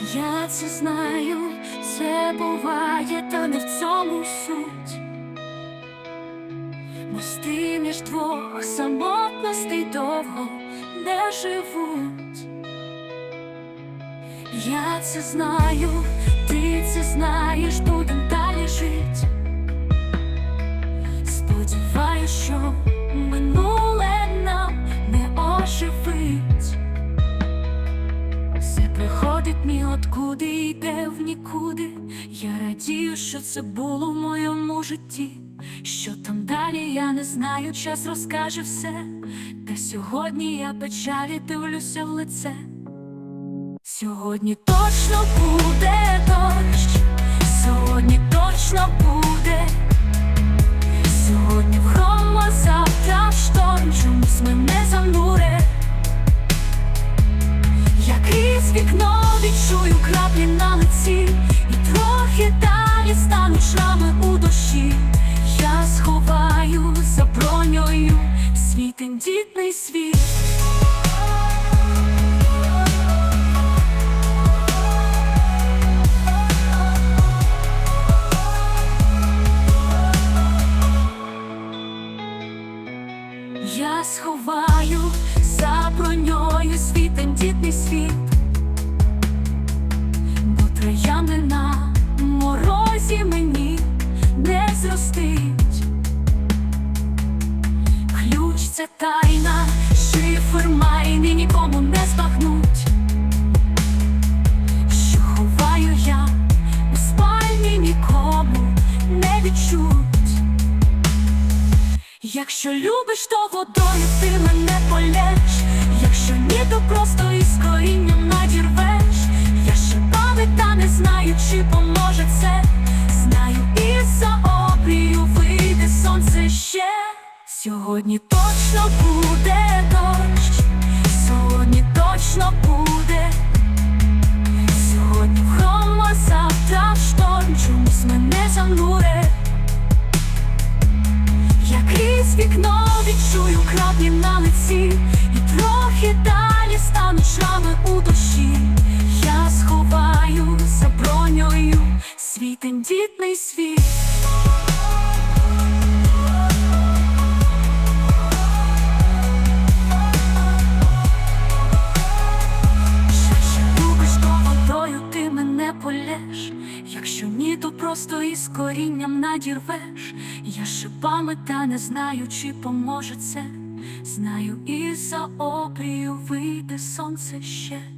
Я це знаю, це буває, та не в цьому суть. Мости між двох самотностей довго не живуть. Я це знаю, ти це знаєш, і йде в нікуди. Я радію, що це було в моєму житті. Що там далі, я не знаю, час розкаже все. Та сьогодні я печалі дивлюся в лице. Сьогодні точно буде дощ, відчую краплі на лиці, і трохи далі стануть шрами у душі. Я сховаю за броньою свій тендітний світ. Я сховаю за броньою свій тендітний світ, це тайна, шифр майни нікому не збагнуть. Що ховаю я у спальні нікому не відчуть. Якщо любиш, то водою ти мене полєш Якщо ні, то просто із корінням надірвеш Сьогодні точно буде дощ. Сьогодні точно буде. Сьогодні в завтра в шторм. Чомусь мене зануре. Я крізь вікно відчую краплі на лиці, і трохи далі стануть шрами у душі. Я сховаю за броньою свій тендітний світ. Мене. Якщо ні, то просто із корінням надірвеш. Я шипами, та не знаю, чи поможе це. Знаю, і за обрію вийде сонце ще.